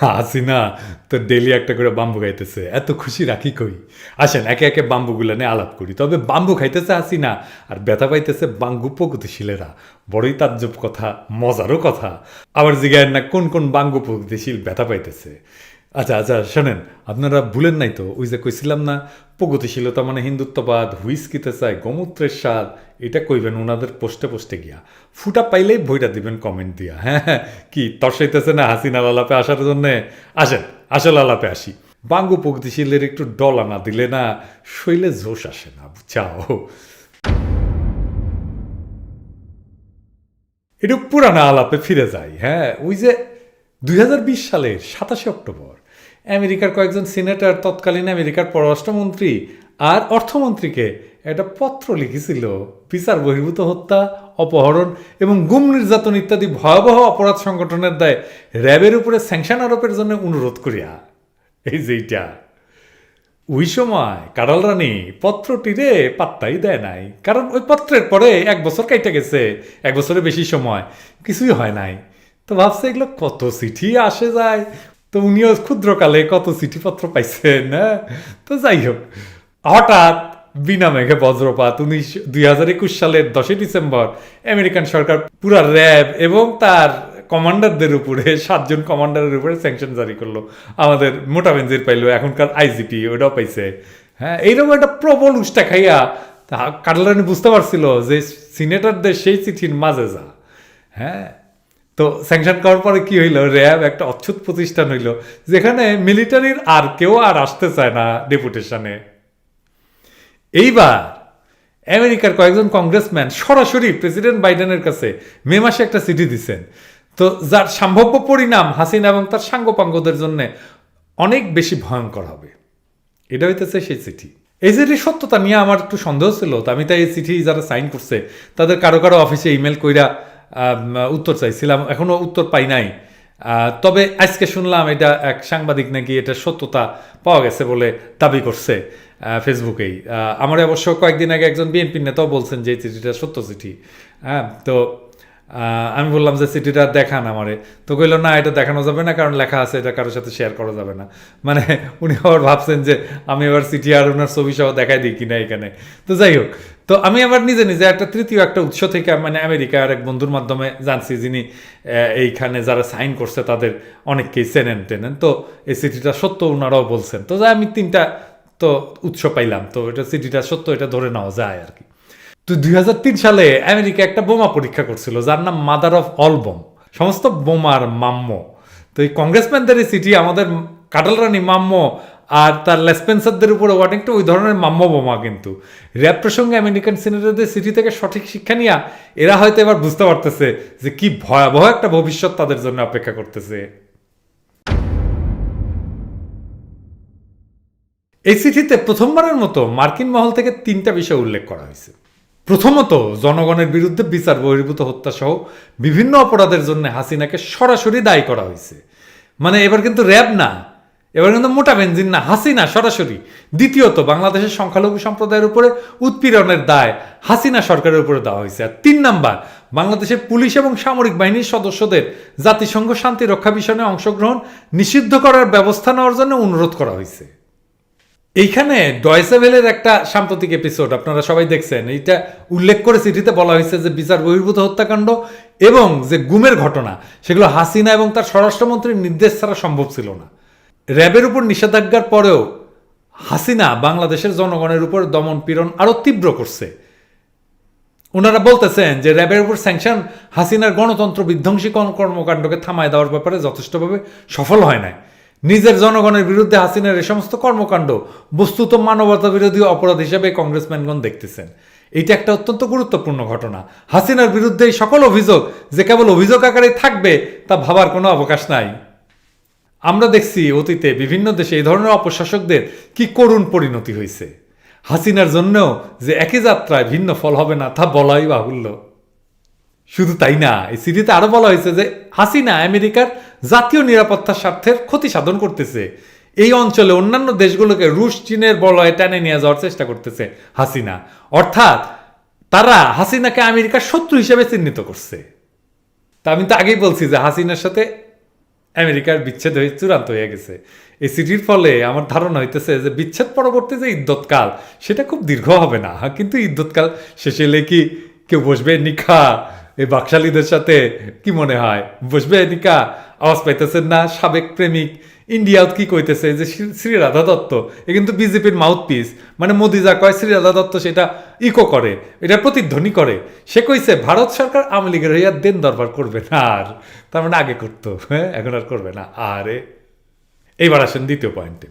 হাসিনা তো ডেলি একটা করে বাম্বু খাইতেছে। এত খুশি রাখি কই? আসেন, একে একে বাম্বুগুলো নিয়ে আলাপ করি। তবে বাম্বু খাইতেছে হাসিনা, আর ব্যথা পাইতেছে বাঙ্গু প্রগতিশীলেরা। বড়ই তাজ্জব কথা, মজারও কথা। আবার জিগায়ের না কোন কোন বাঙ্গু প্রগতিশীল ব্যথা পাইতেছে। আচ্ছা আচ্ছা শোনেন, আপনারা ভুলেন নাই তো, ওই যে কইছিলাম না, প্রগতিশীলতা মানে হিন্দুত্ববাদ হুইস্কিতে চায়, গোমূত্রের স্বাদ, এটা কইবেন ওনাদের পোস্টে পোস্টে গিয়া। ফুটা পাইলেই বইটা দিবেন কমেন্ট দিয়া হ্যাঁ হ্যাঁ কি তর্সাইতেছে না হাসিনা লালাপে আসার জন্যে? আসেন, আসল আলাপে আসি। বাঙ্গু প্রগতিশীলের একটু ডলা না দিলে না, শৈলে জোশ আসে না বুঝাও একটু পুরানা আলাপে ফিরে যাই হ্যাঁ ওই যে দুই হাজার বিশ সালের সাতাশে অক্টোবর। আমেরিকার কয়েকজন সিনেটর তৎকালীন আমেরিকার পররাষ্ট্রমন্ত্রী আর অর্থমন্ত্রীকে একটা পত্র লিখেছিল। বিচার, বহির্ভূত হত্যা, অপহরণ এবং গুম, নির্যাতন ইত্যাদি ভয়াবহ অপরাধ সংগঠনের দায় র্যাবের উপরে স্যাংশন আরোপের জন্য অনুরোধ করিয়া। এই যে এইটা। ওই সময় কারাল রানী পত্রটিরে পাত্তাই দেয় নাই। কারণ ওই পত্রের পরে এক বছর কাইটা গেছে। এক বছরের বেশি সময়। কিছুই হয় নাই। তো ভাবছে এগুলো কত চিঠি আসে যায়? তো উনিও ক্ষুদ্রকালে কত চিঠিপত্র পাইছেন হ্যাঁ তো যাই হোক, হঠাৎ বিনা মেঘে বজ্রপাত, উনিশ, দুই হাজার একুশ সালের দশই ডিসেম্বর, আমেরিকান সরকার পুরা র্যাব এবং তার কমান্ডারদের উপরে, সাতজন কমান্ডারের উপরে স্যাংশন জারি করল। আমাদের মোটা বেঞ্জির পাইলো, এখনকার আইজিপি ওটাও পাইছে। হ্যাঁ এইরকম একটা প্রবল উষ্টা খাইয়া তা কাটলানি বুঝতে পারছিল যে সিনেটরদের সেই চিঠির মাঝে যা। হ্যাঁ তো স্যাংশন করার পরে কি হইল? র্যাব একটা অচ্ছুত প্রতিষ্ঠান হইল, যেখানে মিলিটারির আর কেউ আর আসতে চায় না ডেপুটেশনে। এইবার আমেরিকার কয়েকজন কংগ্রেসম্যান সরাসরি প্রেসিডেন্ট বাইডেনের কাছে মে মাসে একটা চিঠি দিছেন। তো যার সম্ভাব্য পরিণাম হাসিনা এবং তার সাঙ্গপাঙ্গদের জন্য অনেক বেশি ভয়ঙ্কর হবে। এটা হইতেছে সেই চিঠি। এই চিঠির সত্যতা নিয়ে আমার একটু সন্দেহ ছিল, তো আমি তাই এই চিঠি যারা সাইন করছে, তাদের কারও কারও অফিসে ইমেল কইরা উত্তর চাইছিলাম, এখনও উত্তর পাই নাই। তবে আজকে শুনলাম এটা এক সাংবাদিক নাকি এটা সত্যতা পাওয়া গেছে বলে দাবি করছে ফেসবুকেই। আমার অবশ্য কয়েকদিন আগে একজন বিএনপির নেতাও বলছেন যে চিঠিটা সত্য চিঠি। হ্যাঁ তো আমি বললাম যে চিঠিটা দেখান আমারে। তো কইল, না, এটা দেখানো যাবে না, কারণ লেখা আছে, এটা কারোর সাথে শেয়ার করা যাবে না। মানে উনি আবার ভাবছেন যে আমি এবার চিঠি আর ওনার ছবি সহ দেখাই দিই কিনা এখানে। তো যাই হোক, তো আমি আবার নিজে নিজে একটা তৃতীয় একটা উৎস থেকে মানে আমেরিকার এক বন্ধুর মাধ্যমে জানছি যিনি এইখানে যারা সাইন করছে তাদের অনেককেই চেনেন টেনেন। তো এই সিটিটা সত্য ওনারাও বলছেন। তো যাই, আমি তিনটা তো উৎস পাইলাম। তো এটা চিঠিটা সত্য, এটা ধরে নেওয়া যায় আর কি। তো দুই হাজার তিন সালে আমেরিকা একটা বোমা পরীক্ষা করছিল, যার নাম মাদার অফ অল বোম সমস্ত বোমার মাম্য তো এই কংগ্রেসম্যানদের এই চিঠি আমাদের কাটাল রানী মাম্য আর তার লেসপেন্সারদের উপরে ওয়াটিংটা ওই ধরনের মাম্য বোমা কিন্তু। র্যাব প্রসঙ্গে আমেরিকান সিনেটরদের চিঠি থেকে সঠিক শিক্ষা নিয়ে এরা হয়তো এবার বুঝতে পারতেছে যে কি ভয়াবহ একটা ভবিষ্যৎ তাদের জন্য অপেক্ষা করতেছে। এই চিঠিতে প্রথমবারের মতো মার্কিন মহল থেকে তিনটা বিষয় উল্লেখ করা হয়েছে। প্রথমত জনগণের বিরুদ্ধে বিচার বহির্ভূত হত্যা সহ বিভিন্ন অপরাধের জন্য হাসিনাকে সরাসরি দায়ী করা হয়েছে। মানে এবার কিন্তু র্যাব না, এবার কিন্তু মোটা বেঞ্জিন না, হাসিনা সরাসরি। দ্বিতীয়ত, বাংলাদেশের সংখ্যালঘু সম্প্রদায়ের উপরে উৎপীড়নের দায় হাসিনা সরকারের উপরে দেওয়া হয়েছে। আর তিন নাম্বার, বাংলাদেশের পুলিশ এবং সামরিক বাহিনীর সদস্যদের জাতিসংঘ শান্তি রক্ষা মিশনে অংশগ্রহণ নিষিদ্ধ করার ব্যবস্থা নেওয়ার জন্য অনুরোধ করা হয়েছে। এইখানে ডয়সেভেলের একটা সাম্প্রতিক এপিসোড আপনারা সবাই দেখছেন। এইটা উল্লেখ করে চিঠিতে বলা হয়েছে যে বিচার বহির্ভূত হত্যাকাণ্ড এবং যে গুমের ঘটনা, সেগুলো হাসিনা এবং তার স্বরাষ্ট্রমন্ত্রীর নির্দেশ ছাড়া সম্ভব ছিল না। র্যাবের উপর নিষেধাজ্ঞার পরেও হাসিনা বাংলাদেশের জনগণের উপর দমন পীড়ন আরও তীব্র করছে। ওনারা বলতেছেন যে র্যাবের উপর স্যাংশন হাসিনার গণতন্ত্র বিধ্বংসী কর্মকাণ্ডকে থামায় দেওয়ার ব্যাপারে যথেষ্টভাবে সফল হয় নাই। নিজের জনগণের বিরুদ্ধে হাসিনার এই সমস্ত কর্মকাণ্ড বস্তুত মানবতা বিরোধী অপরাধ হিসেবে কংগ্রেসম্যানগণ দেখতেছেন। এটা একটা অত্যন্ত গুরুত্বপূর্ণ ঘটনা। হাসিনার বিরুদ্ধে এই সকল অভিযোগ যে কেবল অভিযোগ আকারে থাকবে তা ভাবার কোনো অবকাশ নাই। আমরা দেখছি অতীতে বিভিন্ন দেশে এই ধরনের অপশাসকদের কি করুণ পরিণতি হয়েছে। হাসিনার জন্যও যে একই যাত্রায় ভিন্ন ফল হবে না তা বলাই বাহুল্য। শুধু তাই না, এই সিটিতে আরও বলা হয়েছে যে হাসিনা আমেরিকার জাতীয় নিরাপত্তার স্বার্থের ক্ষতি সাধন করতেছে। এই অঞ্চলে অন্যান্য দেশগুলোকে রুশ, চীনের বলয়ে টেনে নিয়ে যাওয়ার চেষ্টা করতেছে হাসিনা। অর্থাৎ তারা হাসিনাকে আমেরিকার শত্রু হিসেবে চিহ্নিত করছে। তা আমি তো আগেই বলছি যে হাসিনার সাথে আমেরিকার বিচ্ছেদ হয়ে চূড়ান্ত হয়ে গেছে। এই সিটির ফলে আমার ধারণা হইতেছে যে বিচ্ছেদ পরবর্তী যে ইদ্যৎকাল, সেটা খুব দীর্ঘ হবে না। কিন্তু ইদ্যৎকাল শেষে এলে কি কেউ বসবে? নিখা এই বাকশালীদের সাথে কি মনে হয়? বসবে নিকা? আওয়াজ পাইতেছেন না, সাবেক প্রেমিক ইন্ডিয়াত কি কইতেছে যে শ্রী- রাধা দত্ত? এ কিন্তু বিজেপির মাউথপিস। মানে মোদি যা কয়, শ্রী রাধা দত্ত সেটা ইকো করে, এটা প্রতিধ্বনি করে। সে কইছে, ভারত সরকার আওয়ামী লীগের হইয়া দেন দরবার করবে না আর। তার মানে আগে করতো হ্যাঁ এখন আর করবে না। আরে, এইবার আসেন দ্বিতীয় পয়েন্টে।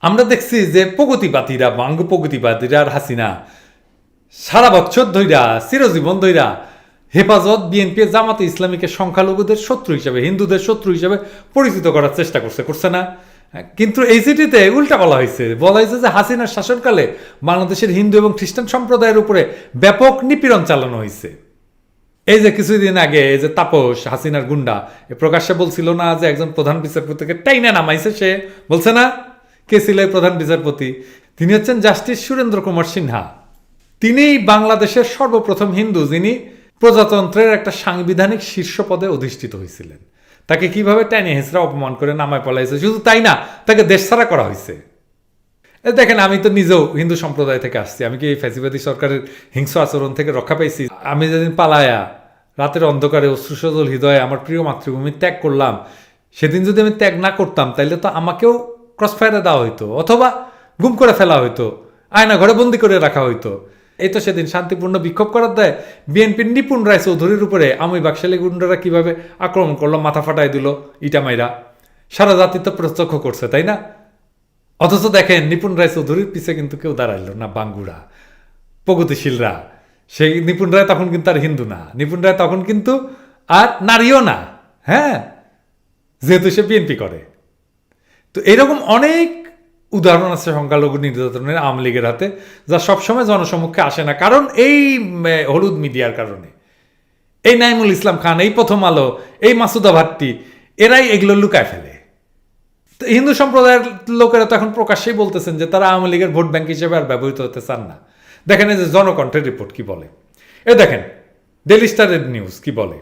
আমরা দেখছি যে প্রগতিবাদীরা বাঙ্গ প্রগতিবাদীরা আর হাসিনা, সারা বছর ধইরা, চিরজীবন ধইরা হেফাজত বিএনপি জামাতে ইসলামীকে সংখ্যালঘুদের শত্রু হিসেবে, হিন্দুদের শত্রু হিসেবে পরিচিত করার চেষ্টা করছে করছে না। কিন্তু এই চিঠিতে উল্টা বলা হয়েছে। বলা হয়েছে যে হাসিনার শাসনকালে বাংলাদেশের হিন্দু এবং খ্রিস্টান সম্প্রদায়ের উপরে ব্যাপক নিপীড়ন চালানো হয়েছে। এই যে কিছুদিন আগে এই যে তাপস, হাসিনার গুন্ডা প্রকাশ্যে বলছিল না যে একজন প্রধান বিচারপতিকে টাইনা নামাইছে সে। বলছে না, কে ছিল প্রধান বিচারপতি? তিনি হচ্ছেন জাস্টিস সুরেন্দ্র কুমার সিনহা। তিনিই বাংলাদেশের সর্বপ্রথম হিন্দু যিনি প্রজাতন্ত্রের একটা সাংবিধানিক শীর্ষ পদে অধিষ্ঠিত হয়েছিলেন তাকে কীভাবে টাইনে হেসরা অপমান করে নামায় পলাইছে, শুধু তাই না, তাকে দেশছাড়া করা হয়েছে দেখেন, আমি তো নিজেও হিন্দু সম্প্রদায় থেকে আসছি, আমি কি এই ফ্যাসিবাদী সরকারের হিংস্র আচরণ থেকে রক্ষা পাইছি আমি যেদিন পালায়া, রাতের অন্ধকারে অশ্রুসজল হৃদয়ে আমার প্রিয় মাতৃভূমি ত্যাগ করলাম, সেদিন যদি আমি ত্যাগ না করতাম, তাইলে তো আমাকেও ক্রসফায়ারে দেওয়া হইতো, অথবা গুম করে ফেলা হইতো আয়না ঘরে বন্দি করে রাখা হইতো। এই তো সেদিন শান্তিপূর্ণ বিক্ষোভ করার দেয় বিএনপির নিপুণ রায় চৌধুরীর উপরে আমি বাকশালী গুন্ডারা কীভাবে আক্রমণ করল, মাথা ফাটাই দিল ইটা মাইরা। সারা জাতি তো প্রত্যক্ষ করছে, তাই না? অথচ দেখেন, নিপুণ রায় চৌধুরীর পিছে কিন্তু কেউ দাঁড়াইলো না, বাঙ্গুরা, প্রগতিশীলরা। সেই নিপুণ রায় তখন কিন্তু আর হিন্দু না, নিপুণ রায় তখন কিন্তু আর নারীও না হ্যাঁ? যেহেতু সে বিএনপি করে। তো এরকম অনেক উদাহরণ আছে সংখ্যালঘু নির্যাতনের আওয়ামী লীগের হাতে, যা সবসময় জনসমক্ষে আসে না। কারণ এই হলুদ মিডিয়ার কারণে। এই নাইমুল ইসলাম খান, এই প্রথম আলো, এই মাসুদা ভাট্টি, এরাই এগুলো লুকায় ফেলে। তো হিন্দু সম্প্রদায়ের লোকেরা তো এখন প্রকাশ্যেই বলতেছেন যে তারা আওয়ামী লীগের ভোট ব্যাংক হিসেবে আর ব্যবহৃত হতে চান না। দেখেন এই যে জনকণ্ঠের রিপোর্ট কি বলে? এ দেখেন ডেলি স্টারের নিউজ কি বলে?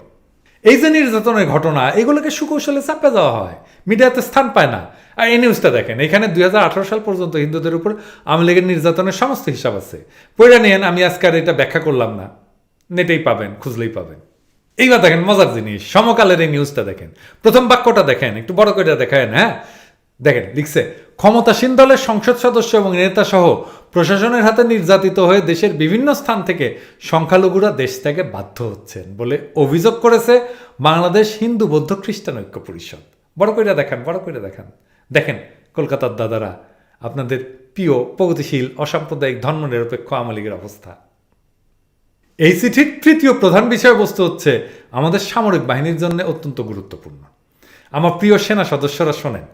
এই যে নির্যাতনের ঘটনা, এগুলোকে সুকৌশলে চাপে দেওয়া হয়। মিডিয়াতে স্থান পায় না। আর এই নিউজটা দেখেন, এখানে দুই সাল পর্যন্ত হিন্দুদের উপর আওয়ামী লীগের নির্যাতনের সমস্ত হিসাব আছে। পড়ে নিয়েন, আমি আজকে আর এটা ব্যাখ্যা করলাম না। নেটেই পাবেন, খুঁজলেই পাবেন। এইবার দেখেন মজার জিনিস, সমকালের এই নিউজটা দেখেন। প্রথম বাক্যটা দেখেন, একটু বড় করে দেখেন হ্যাঁ? দেখেন, লিখছে ক্ষমতাসীন দলের সংসদ সদস্য এবং নেতা সহ প্রশাসনের হাতে নির্যাতিত হয়ে দেশের বিভিন্ন স্থান থেকে সংখ্যালঘুরা দেশ থেকে বাধ্য হচ্ছেন বলে অভিযোগ করেছে বাংলাদেশ হিন্দু বৌদ্ধ খ্রিস্টান ঐক্য পরিষদ। বড় করে দেখান, বড় করে দেখান। দেখেন, কলকাতার দাদারা, আপনাদের প্রিয়, প্রগতিশীল, অসাম্প্রদায়িক, ধর্মনিরপেক্ষ আওয়ামী লীগের অবস্থা। এই চিঠির তৃতীয় প্রধান বিষয়বস্তু হচ্ছে, আমাদের সামরিক বাহিনীর জন্য অত্যন্ত গুরুত্বপূর্ণ। আমার প্রিয় সেনা সদস্যরা শোনেন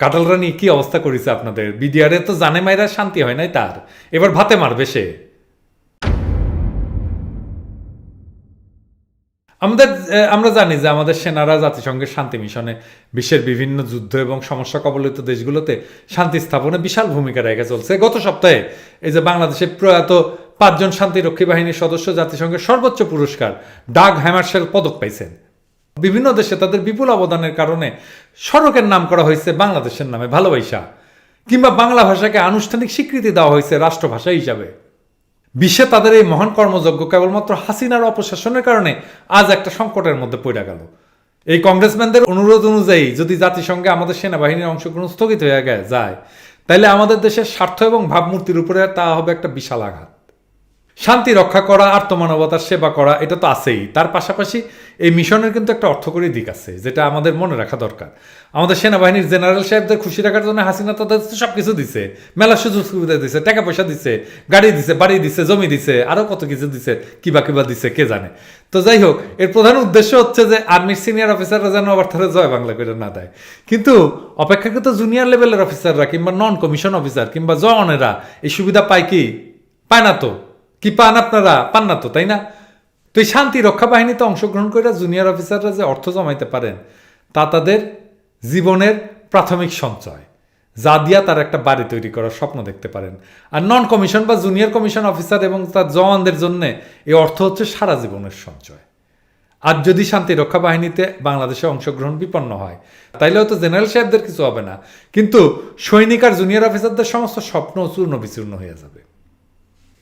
কাটালরা নিয়ে কি অবস্থা করেছে আপনাদের? বিডিআরে তো জানে মাইরা শান্তি হয় নাই তার। এবার ভাতে মারবে সে। আমাদের আমরা জানি যে আমাদের সেনারা জাতিসংঘের শান্তি মিশনে বিশ্বের বিভিন্ন যুদ্ধ এবং সমস্যা কবলিত দেশগুলোতে শান্তি স্থাপনে বিশাল ভূমিকা রেখে চলছে। গত সপ্তাহে এই যে বাংলাদেশের প্রয়াত পাঁচজন শান্তিরক্ষী বাহিনীর সদস্য জাতিসংঘের সর্বোচ্চ পুরস্কার ডাগ হ্যামার্শেল পদক পাইছেন। বিভিন্ন দেশে তাদের বিপুল অবদানের কারণে সড়কের নাম করা হয়েছে বাংলাদেশের নামে, ভালোবাসা। কিংবা বাংলা ভাষাকে আনুষ্ঠানিক স্বীকৃতি দেওয়া হয়েছে রাষ্ট্রভাষা হিসাবে। বিশ্বে তাদের এই মহান কর্মযজ্ঞ কেবলমাত্র হাসিনার অপশাসনের কারণে আজ একটা সংকটের মধ্যে পড়ে গেল। এই কংগ্রেসম্যানদের অনুরোধ অনুযায়ী যদি জাতিসংঘে আমাদের সেনাবাহিনীর অংশগ্রহণ স্থগিত হয়ে যায় তাহলে আমাদের দেশের স্বার্থ এবং ভাবমূর্তির উপরে তা হবে একটা বিশাল আঘাত। শান্তি রক্ষা করা, আত্মমানবতার সেবা করা, এটা তো আছেই। তার পাশাপাশি এই মিশনের কিন্তু একটা অর্থকরী দিক আছে, যেটা আমাদের মনে রাখা দরকার। আমাদের সেনাবাহিনীর জেনারেল সাহেবদের খুশি রাখার জন্য হাসিনা তাদের সব কিছু দিছে। মেলা সুযোগ সুবিধা দিছে টাকা পয়সা দিছে, গাড়ি দিছে, বাড়ি দিছে, জমি দিছে আরও কত কিছু দিছে, কিবা কিবা দিছে, কে জানে। তো যাই হোক, এর প্রধান উদ্দেশ্য হচ্ছে যে আর্মির সিনিয়র অফিসাররা যেন আবার তারা জয় বাংলা করে না দেয়। কিন্তু অপেক্ষাকৃত জুনিয়র লেভেলের অফিসাররা কিংবা নন কমিশন অফিসার কিংবা জওয়ানেরা এই সুবিধা পায় কি? পায় না তো। কি পান আপনারা? পান না তো, তাই না? তো এই শান্তি রক্ষা বাহিনীতে অংশগ্রহণ করে জুনিয়র অফিসাররা যে অর্থ জমাইতে পারেন, তা তাদের জীবনের প্রাথমিক সঞ্চয়। যা দিয়া তার একটা বাড়ি তৈরি করার স্বপ্ন দেখতে পারেন। আর নন কমিশন বা জুনিয়র কমিশন অফিসার এবং তার জওয়ানদের জন্য এই অর্থ হচ্ছে সারা জীবনের সঞ্চয়। আর যদি শান্তিরক্ষা বাহিনীতে বাংলাদেশে অংশগ্রহণ বিপন্ন হয়, তাইলে হয়তো জেনারেল সাহেবদের কিছু হবে না। কিন্তু সৈনিক আর জুনিয়র অফিসারদের সমস্ত স্বপ্ন চূর্ণ বিচূর্ণ হয়ে যাবে।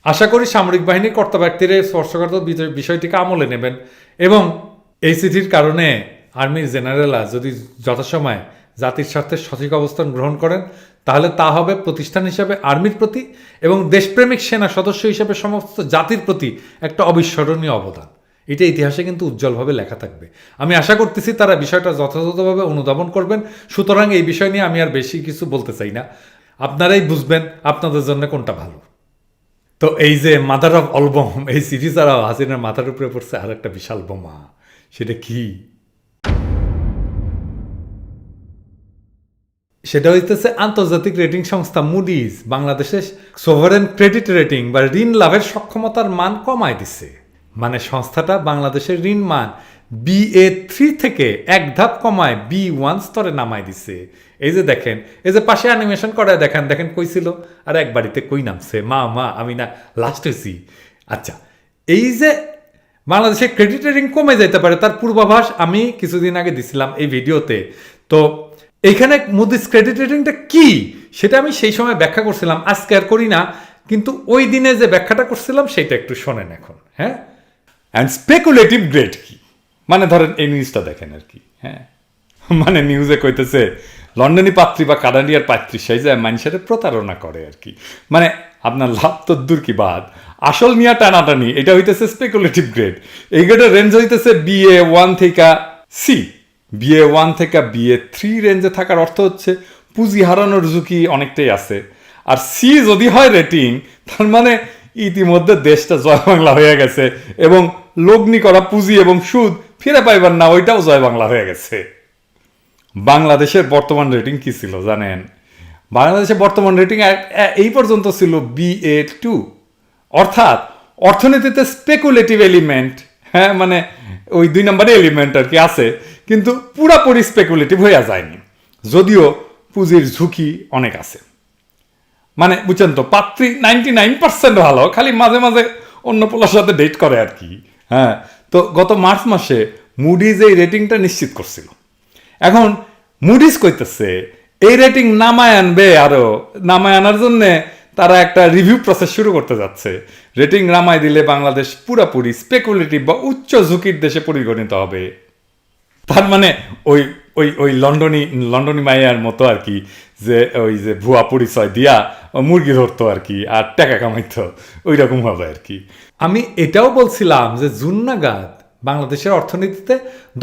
আশা করি সামরিক বাহিনীর কর্তা ব্যক্তিরা এই বিষয়টিকে আমলে নেবেন এবং এই চিঠির কারণে আর্মির জেনারেলরা যদি যথাসময়ে জাতির স্বার্থে সঠিক অবস্থান গ্রহণ করেন, তাহলে তা হবে প্রতিষ্ঠান হিসাবে আর্মির প্রতি এবং দেশপ্রেমিক সেনা সদস্য হিসেবে সমস্ত জাতির প্রতি একটা অবিস্মরণীয় অবদান। এটা ইতিহাসে কিন্তু উজ্জ্বলভাবে লেখা থাকবে। আমি আশা করতেছি তারা বিষয়টা যথাযথভাবে অনুধাবন করবেন। সুতরাং এই বিষয় নিয়ে আমি আর বেশি কিছু বলতে চাই না। আপনারাই বুঝবেন আপনাদের জন্য কোনটা ভালো। তো এই যে মাদার অফ অলবম এই সিরিজ ছাড়াও হাসিনার মাথার উপরে পড়ছে আর একটা বিশাল বোমা। সেটা কি? সেটা হইতেছে আন্তর্জাতিক রেটিং সংস্থা মুডিজ বাংলাদেশের সোভারেন ক্রেডিট রেটিং বা ঋণ লাভের সক্ষমতার মান কমায় দিছে। মানে সংস্থাটা বাংলাদেশের ঋণ মান বিএ থ্রি থেকে এক ধাপ কমায় বি ওয়ান স্তরে নামায় দিছে। এই যে দেখেন, এই যে পাশে অ্যানিমেশন করে দেখেন দেখেন কই ছিল? আর এক বাড়িতে কই নামছে? মা মা, আমি না লাস্ট হয়েছি। আচ্ছা এই যে বাংলাদেশে ক্রেডিট রেটিং কমে যেতে পারে, তার পূর্বাভাস আমি কিছুদিন আগে দিছিলাম এই ভিডিওতে। তো এইখানে মুদিস ক্রেডিট রেটিংটা কি? সেটা আমি সেই সময় ব্যাখ্যা করছিলাম, আজকে আর করি না। কিন্তু ওই দিনে যে ব্যাখ্যাটা করছিলাম, সেটা একটু শোনেন এখন হ্যাঁ? অ্যান্ড স্পেকুলেটিভ গ্রেড কি? মানে ধরেন এই নিউজটা দেখেন আর কি হ্যাঁ? মানে নিউজে কইতেছে, লন্ডনী পাত্রী বা কানাডিয়ার পাত্রী সেই যে মানুষের প্রতারণা করে আর কি। মানে আপনার লাভ তো দূর কি বাদ। আসল মিয়া টানাটানি, এটা হইতেছে স্পেকুলেটিভ গ্রেড এই গ্রেডের রেঞ্জ হইতেছে বিএ ওয়ান থেকে সি বিএ ওয়ান থেকে বিএ থ্রি রেঞ্জে থাকার অর্থ হচ্ছে, পুঁজি হারানোর ঝুঁকি অনেকটাই আছে। আর সি যদি হয় রেটিং তার মানে ইতিমধ্যে দেশটা জয় বাংলা হয়ে গেছে এবং লগ্নি করা পুঁজি এবং সুদ ফিরে পাইবার না, ওইটাও জয় বাংলা হয়ে গেছে। বাংলাদেশের বর্তমান রেটিং কি ছিল জানেন? বাংলাদেশের বর্তমান রেটিং এই পর্যন্ত ছিল বি এ টু অর্থাৎ অর্থনীতিতে স্পেকুলেটিভ এলিমেন্ট হ্যাঁ মানে ওই দুই নম্বরে এলিমেন্ট আর কি আছে, কিন্তু পুরাপুরি স্পেকুলেটিভ হইয়া যায়নি। যদিও পুঁজির ঝুঁকি অনেক আছে। মানে বুঝছেন তো, পাত্রী নাইনটি নাইন পার্সেন্ট ভালো, খালি মাঝে মাঝে অন্য পোলার সাথে ডেট করে আর কি হ্যাঁ। তো গত মার্চ মাসে মুডিজ এই রেটিংটা নিশ্চিত করছিল। এখন মুডিজ কইতেছে, এই রেটিং নামায় আনবে আরও নামায় আনার জন্যে তারা একটা রিভিউ প্রসেস শুরু করতে যাচ্ছে। রেটিং নামায় দিলে বাংলাদেশ পুরাপুরি স্পেকুলেটিভ বা উচ্চ ঝুঁকির দেশে পরিগণিত হবে। তার মানে ওই ওই ওই লন্ডনী লন্ডনী মাইয়ার মতো আর কি, যে ওই যে ভুয়া পরিচয় দিয়া মুরগি ধরতো আর কি, আর টাকা কামাইতো ওই রকম হবে আর কি। আমি এটাও বলছিলাম যে জুন নাগাদ বাংলাদেশের অর্থনীতিতে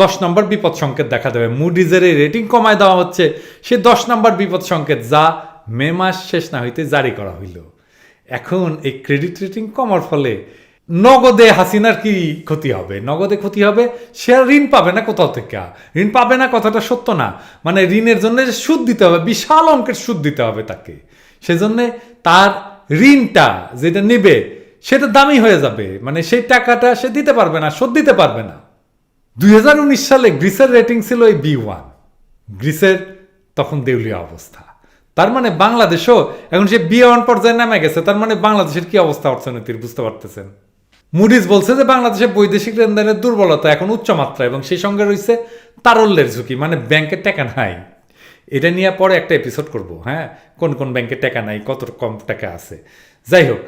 দশ নম্বর বিপদ সংকেত দেখা দেবে। মুডিজের এই রেটিং কমায় দেওয়া হচ্ছে। সে দশ নম্বর বিপদ সংকেত যা মে মাস শেষ না হইতে জারি করা হইল। এখন এই ক্রেডিট রেটিং কমার ফলে নগদে হাসিনার কি ক্ষতি হবে? নগদে ক্ষতি হবে? সে ঋণ পাবে না কোথাও থেকে। ঋণ পাবে না কথাটা সত্য না। মানে ঋণের জন্য সুদ দিতে হবে, বিশাল অঙ্কের সুদ দিতে হবে তাকে। সেজন্যে তার ঋণটা যেটা নেবে, সেটা দামি হয়ে যাবে। মানে সেই টাকাটা সে দিতে পারবে না, শোধ দিতে পারবে না। দুই হাজার উনিশ সালে গ্রিসের রেটিং ছিল এই বি ওয়ান। গ্রিসের তখন দেউলিয়া অবস্থা। তার মানে বাংলাদেশও, এখন সে বি ওয়ান পর্যায়ে নামে গেছে, তার মানে বাংলাদেশের কি অবস্থা অর্থনীতির, বুঝতে পারতেছেন? মুডিজ বলছে যে বাংলাদেশে বৈদেশিক লেনদেনের দুর্বলতা এখন উচ্চমাত্রা এবং সেই সঙ্গে রয়েছে তারল্যের ঝুঁকি মানে ব্যাংকের টাকা নাই। এটা নিয়ে পরে একটা এপিসোড করব হ্যাঁ? কোন কোন ব্যাংকের টাকা নাই, কত কম টাকা আছে। যাই হোক,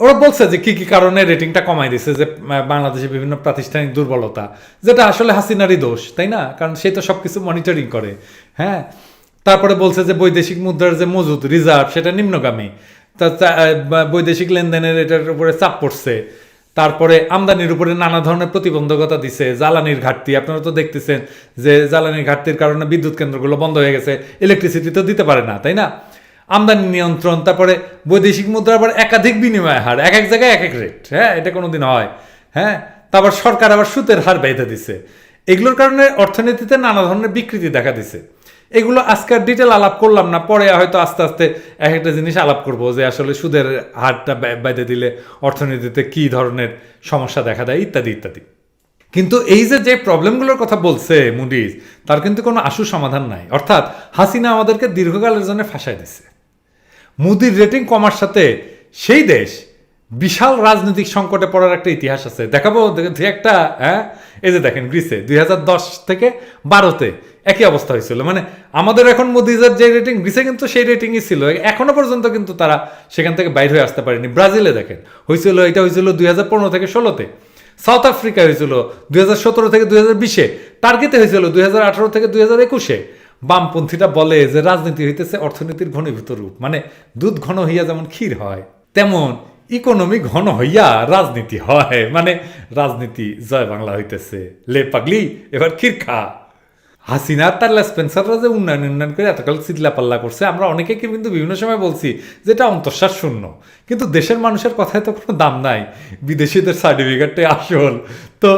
ওরা বলছে যে কি কি কারণে রেটিংটা কমাই দিছে যে বাংলাদেশে বিভিন্ন প্রাতিষ্ঠানিক দুর্বলতা, যেটা আসলে হাসিনারই দোষ, তাই না? কারণ সে তো সবকিছু মনিটরিং করে হ্যাঁ? তারপরে বলছে যে বৈদেশিক মুদ্রার যে মজুদ রিজার্ভ সেটা নিম্নগামী। তা বৈদেশিক লেনদেনের এটার উপরে চাপ পড়ছে। তারপরে আমদানির উপরে নানা ধরনের প্রতিবন্ধকতা দিছে, জ্বালানির ঘাটতি। আপনারা তো দেখতেছেন যে জ্বালানির ঘাটতির কারণে বিদ্যুৎ কেন্দ্রগুলো বন্ধ হয়ে গেছে ইলেকট্রিসিটি তো দিতে পারে না, তাই না? আমদানি নিয়ন্ত্রণ, তারপরে বৈদেশিক মুদ্রার আবার একাধিক বিনিময় হার, এক এক জায়গায় এক এক রেট হ্যাঁ? এটা কোনোদিন হয় হ্যাঁ? তারপর সরকার আবার সুদের হার বেঁধে দিছে। এগুলোর কারণে অর্থনীতিতে নানা ধরনের বিকৃতি দেখা দিছে। এগুলো আজকের ডিটেল আলাপ করলাম না, পরে হয়তো আস্তে আস্তে এক একটা জিনিস আলাপ করব যে আসলে সুদের হারটা বেঁধে দিলে অর্থনীতিতে কি ধরনের সমস্যা দেখা দেয়, ইত্যাদি ইত্যাদি। কিন্তু এই যে যে প্রবলেমগুলোর কথা বলছে মুডিজ তার কিন্তু কোনো আশু সমাধান নাই। অর্থাৎ হাসিনা আমাদেরকে দীর্ঘকালের জন্য ফাঁসাই দিছে। মুদির রেটিং কমার সাথে সেই দেশ বিশাল রাজনৈতিক সংকটে পড়ার একটা ইতিহাস আছে। দেখাবো একটা হ্যাঁ? এই যে দেখেন গ্রিসে দুই হাজার দশ থেকে বারোতে একই অবস্থা হয়েছিল। মানে আমাদের এখন মোদিজার যে রেটিং গ্রিসে কিন্তু সেই রেটিংই ছিল। এখনও পর্যন্ত কিন্তু তারা সেখান থেকে বাইর হয়ে আসতে পারেনি। ব্রাজিলে দেখেন, হয়েছিল, এটা হয়েছিল দুই হাজার পনেরো থেকে ষোলোতে। সাউথ আফ্রিকা হয়েছিল দুই হাজার সতেরো থেকে দুই হাজার বিশে। টার্গেতে হয়েছিল দুই হাজার আঠারো থেকে দুই হাজার একুশে। বামপন্থীরা বলে যে রাজনীতি হইতেছে অর্থনীতির ঘনীভূত রূপ। মানে দুধ ঘন হইয়া যেমন ক্ষীর হয়, তেমন ইকোনমি ঘন হইয়া রাজনীতি হয়। মানে রাজনীতি জয় বাংলা হইতেছে। লে পাগলি, এবার ক্ষীর খা। হাসিনা তার স্পেন্সাররা যে উন্নয়ন উন্নয়ন করে এতকাল চিল্লা পাল্লা করছে, আমরা অনেকে কিন্তু বিভিন্ন সময় বলছি যে এটা অন্তঃশ্বাস শূন্য। কিন্তু দেশের মানুষের কথায় তো কোনো দাম নাই। বিদেশিদের সার্টিফিকেটটাই আসল। তো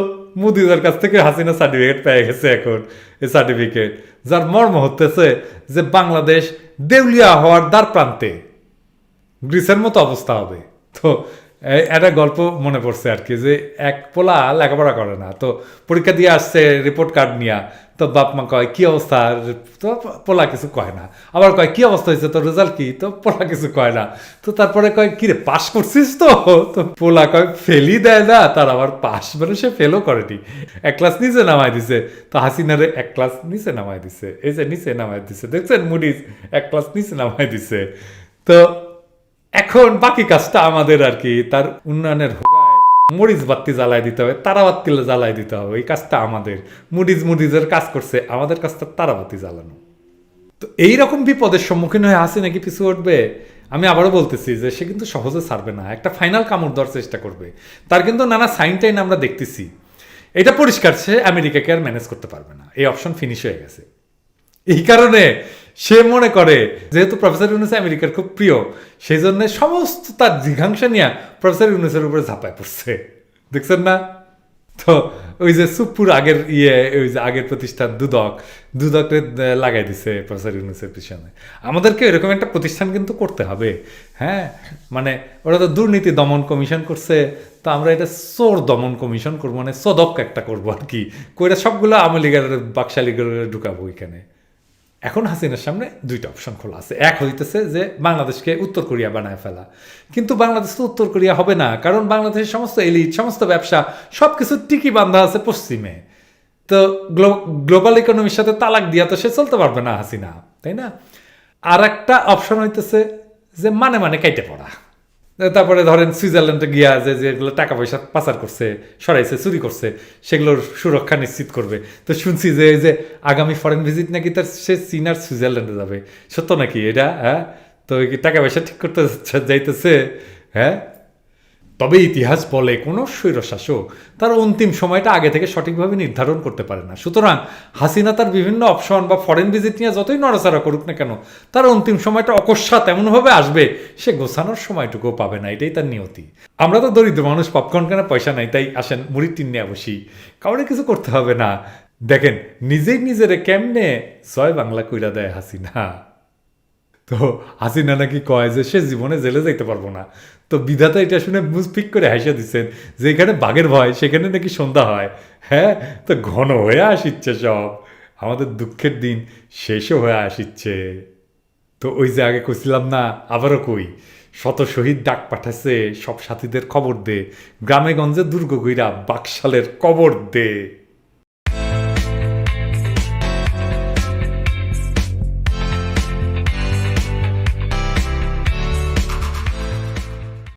মোদিদের কাছ থেকে হাসিনা সার্টিফিকেট পেয়ে গেছে এখন, এই সার্টিফিকেট যার মর্ম হতেছে যে বাংলাদেশ দেউলিয়া হওয়ার দ্বার প্রান্তে গ্রিসের মতো অবস্থা হবে। তো একটা গল্প মনে পড়ছে আর কি, যে এক পোলা লেখাপড়া করে না, তো পরীক্ষা দিয়ে আসছে রিপোর্ট কার্ড নিয়া, তো বাপ মা কয়, কি অবস্থা? তো পোলা কিছু কয় না। আবার কয়, কি অবস্থা হয়েছে? তোর রেজাল্ট কি? তো পোলা কিছু কয় না। তো তারপরে কয়, কি রে পাস করছিস তো? তো পোলা কয়, ফেলই দেয় না, তার আবার পাস মানে সে ফেলও করেনি। এক ক্লাস নিচে নামায় দিছে, তো হাসিনারে এক ক্লাস নিচে নামায় দিছে, এই যে নিচে নামায় দিছে, দেখছেন মুডিস এক ক্লাস নিচে নামায় দিছে। তো এখন বাকি কাজটা আমাদের আর কি, তার উন্নয়নের হোগায় মরিচ বাত্তি জ্বালায় দিতে হবে তারাবাত্তি জ্বালায় দিতে হবে, এই কাজটা আমাদের। মুডিজ মুডিজের কাজ করছে, আমাদের কাজটা তারাবাতি জ্বালানো। তো এইরকম বিপদের সম্মুখীন হয়ে আসি নাকি পিছু উঠবে আমি আবারও বলতেছি যে সে কিন্তু সহজে ছাড়বে না, একটা ফাইনাল কামড় দেওয়ার চেষ্টা করবে। তার কিন্তু নানা সাইন টাইন আমরা দেখতেছি। এটা পরিষ্কার, সে আমেরিকাকে আর ম্যানেজ করতে পারবে না। এই অপশন ফিনিশ হয়ে গেছে। এই কারণে সে মনে করে, যেহেতু প্রফেসর ইউনুস আমেরিকার খুব প্রিয় সেই জন্য সমস্ত তার জিঘাংসা নিয়ে প্রফেসর ইউনুসের উপরে ঝাঁপায় পড়ছে। দেখছেন না? তো ওই যে সুপুর আগের ইয়ে ওই যে আগের প্রতিষ্ঠান দুদক দুদকে লাগাই দিছে প্রফেসর ইউনুসের পিছনে। আমাদেরকে এরকম একটা প্রতিষ্ঠান কিন্তু করতে হবে হ্যাঁ? মানে ওরা তো দুর্নীতি দমন কমিশন করছে, তো আমরা এটা চোর দমন কমিশন করব মানে সদক একটা করব আর কি। কইরা সবগুলো আওয়ামী লীগের বাকশালীগুলো ঢুকাবো এখানে এখন হাসিনার সামনে দুইটা অপশন খোলা আছে। এক হইতেছে যে বাংলাদেশকে উত্তর কোরিয়া বানায় ফেলা। কিন্তু বাংলাদেশ তো উত্তর কোরিয়া হবে না, কারণ বাংলাদেশের সমস্ত এলিট, সমস্ত ব্যবসা সব কিছু টিকি বান্ধা আছে পশ্চিমে। তো গ্লোবাল ইকোনমির সাথে তালাক দিয়া তো সে চলতে পারবে না হাসিনা, তাই না? আর একটা অপশন হইতেছে যে মানে মানে কেটে পড়া। তারপরে ধরেন সুইজারল্যান্ডে গিয়া যে যেগুলো টাকা পয়সা পাচার করছে, সরাইছে, চুরি করছে, সেগুলোর সুরক্ষা নিশ্চিত করবে। তো শুনছি যে এই যে আগামী ফরেন ভিজিট নাকি তার সে চীনার সুইজারল্যান্ডে যাবে। সত্য নাকি এটা হ্যাঁ? তো টাকা পয়সা ঠিক করতে যাইতেছে হ্যাঁ? তবে ইতিহাস বলে কোনো স্বৈরশাসক তার অন্তিম সময়টা আগে থেকে সঠিকভাবে নির্ধারণ করতে পারে না। সুতরাং হাসিনা তার বিভিন্ন অপশন বা ফরেন ভিজিট নিয়ে যতই নড়াচড়া করুক না কেন, তার অন্তিম সময়টা অকস্মাৎ এমনভাবে আসবে সে গোছানোর সময়টুকুও পাবে না, এটাই তার নিয়তি। আমরা তো দরিদ্র মানুষ পপকর্ন কেনা পয়সা নাই, তাই আসেন মুড়ির টিন নিয়ে বসি। কাউরে কিছু করতে হবে না। দেখেন, নিজেই নিজেরে কেমনে ছয় বাংলা কইরা দেয় হাসিনা। তো হাসিনা নাকি কয় যে, সে জীবনে জেলে যাইতে পারব না। তো বিধাতা এটা শুনে মুসফিক করে হাসিয়া দিচ্ছেন যে, এখানে বাঘের ভয়, সেখানে নাকি সন্ধ্যা হয়। হ্যাঁ তো ঘন হয়ে আসিচ্ছে সব। আমাদের দুঃখের দিন শেষও হয়ে আসিচ্ছে। তো ওই যে আগে কইছিলাম না, আবারও কই, শত শহীদ ডাক পাঠাচ্ছে সব সাথীদের খবর দে, গ্রামে গঞ্জে দুর্গ গইরা বাকশালের কবর দে।